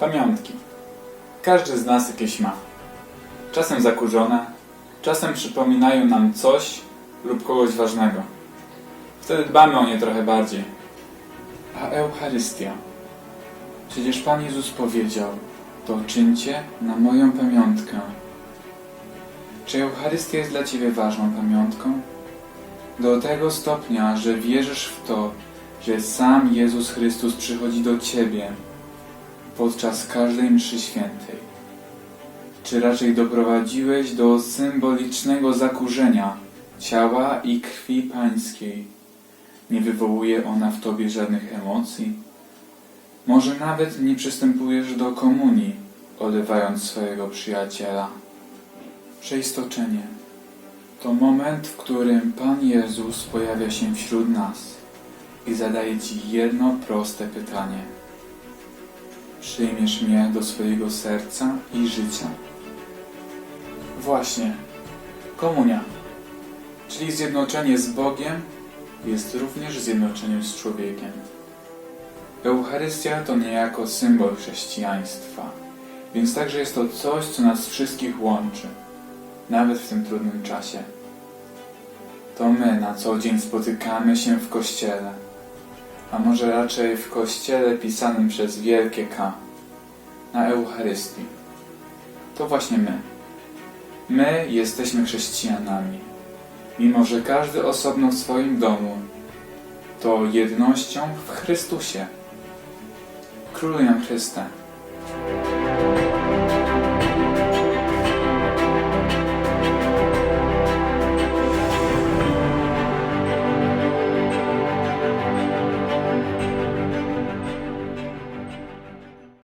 Pamiątki. Każdy z nas jakieś ma. Czasem zakurzone, czasem przypominają nam coś lub kogoś ważnego. Wtedy dbamy o nie trochę bardziej. A Eucharystia? Przecież Pan Jezus powiedział, to czyńcie na moją pamiątkę. Czy Eucharystia jest dla Ciebie ważną pamiątką? Do tego stopnia, że wierzysz w to, że sam Jezus Chrystus przychodzi do Ciebie podczas każdej mszy świętej? Czy raczej doprowadziłeś do symbolicznego zakurzenia ciała i krwi pańskiej? Nie wywołuje ona w Tobie żadnych emocji? Może nawet nie przystępujesz do komunii, olewając swojego przyjaciela? Przeistoczenie to moment, w którym Pan Jezus pojawia się wśród nas i zadaje Ci jedno proste pytanie. Przyjmiesz mnie do swojego serca i życia? Właśnie, komunia, czyli zjednoczenie z Bogiem, jest również zjednoczeniem z człowiekiem. Eucharystia to niejako symbol chrześcijaństwa, więc także jest to coś, co nas wszystkich łączy, nawet w tym trudnym czasie. To my na co dzień spotykamy się w kościele, a może raczej w kościele pisanym przez wielkie K, na Eucharystii. To właśnie my. My jesteśmy chrześcijanami, mimo że każdy osobno w swoim domu, to jednością w Chrystusie. Króluję Chryste.